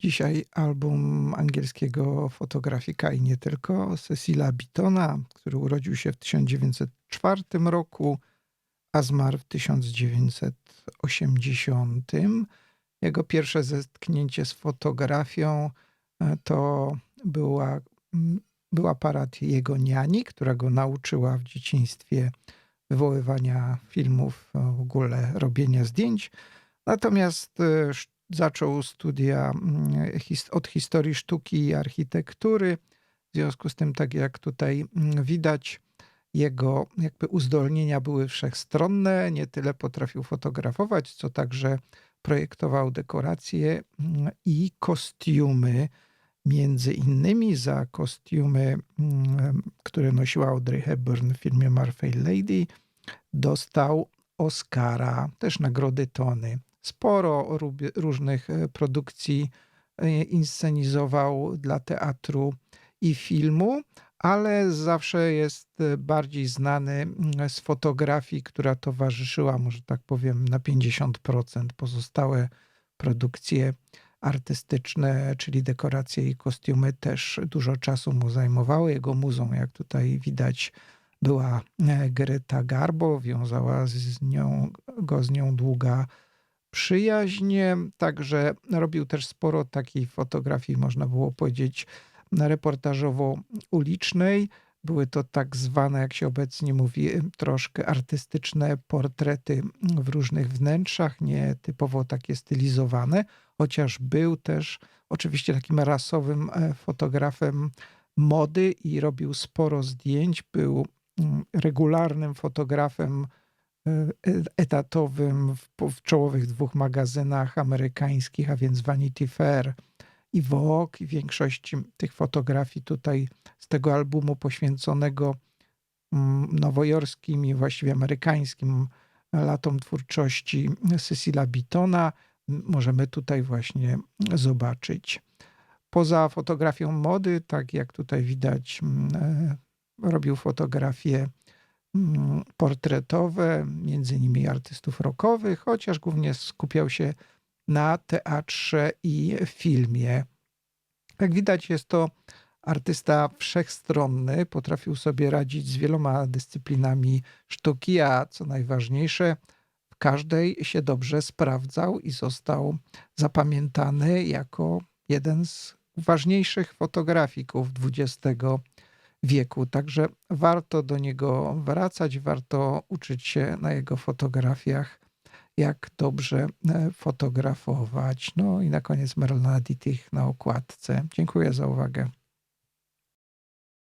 Dzisiaj album angielskiego fotografika i nie tylko, Cecila Beatona, który urodził się w 1904 roku, a zmarł w 1980. Jego pierwsze zetknięcie z fotografią e, to była, był aparat jego niani, która go nauczyła w dzieciństwie wywoływania filmów, w ogóle robienia zdjęć. Natomiast e, zaczął studia mm, od historii sztuki i architektury. W związku z tym, tak jak tutaj mm, widać, jego jakby uzdolnienia były wszechstronne. Nie tyle potrafił fotografować, co także projektował dekoracje mm, i kostiumy. Między innymi za kostiumy, które nosiła Audrey Hepburn w filmie Fair Lady, dostał Oscara, też nagrody Tony sporo różnych e, produkcji e, inscenizował dla teatru i filmu, ale zawsze jest e, bardziej znany mm, z fotografii, która towarzyszyła, może tak powiem, na 50%. Pozostałe produkcje artystyczne, czyli dekoracje i kostiumy, też dużo czasu mu zajmowały. Jego muzą, jak tutaj widać, była Greta Garbo, wiązała z nią, go z nią długa przyjaźnie, także robił też sporo takiej fotografii, można było powiedzieć, reportażowo-ulicznej. Były to tak zwane, jak się obecnie mówi, troszkę artystyczne portrety w różnych wnętrzach, nie typowo takie stylizowane, chociaż był też oczywiście takim rasowym e, fotografem mody i robił sporo zdjęć. Był mm, regularnym fotografem etatowym w, w czołowych dwóch magazynach amerykańskich, a więc Vanity Fair i Vogue. I większość tych fotografii tutaj z tego albumu poświęconego mm, nowojorskim i właściwie amerykańskim latom twórczości Cecila Beatona możemy tutaj właśnie zobaczyć. Poza fotografią mody, tak jak tutaj widać, mm, e, robił fotografie Mm, portretowe, między innymi artystów rockowych, chociaż głównie skupiał się na teatrze i filmie. Jak widać, jest to artysta wszechstronny, potrafił sobie radzić z wieloma dyscyplinami sztuki, a co najważniejsze, w każdej się dobrze sprawdzał i został zapamiętany jako jeden z ważniejszych fotografików XX wieku. Także warto do niego wracać, warto uczyć się na jego fotografiach, jak dobrze e, fotografować. No i na koniec Merlina Dittich na okładce. Dziękuję za uwagę.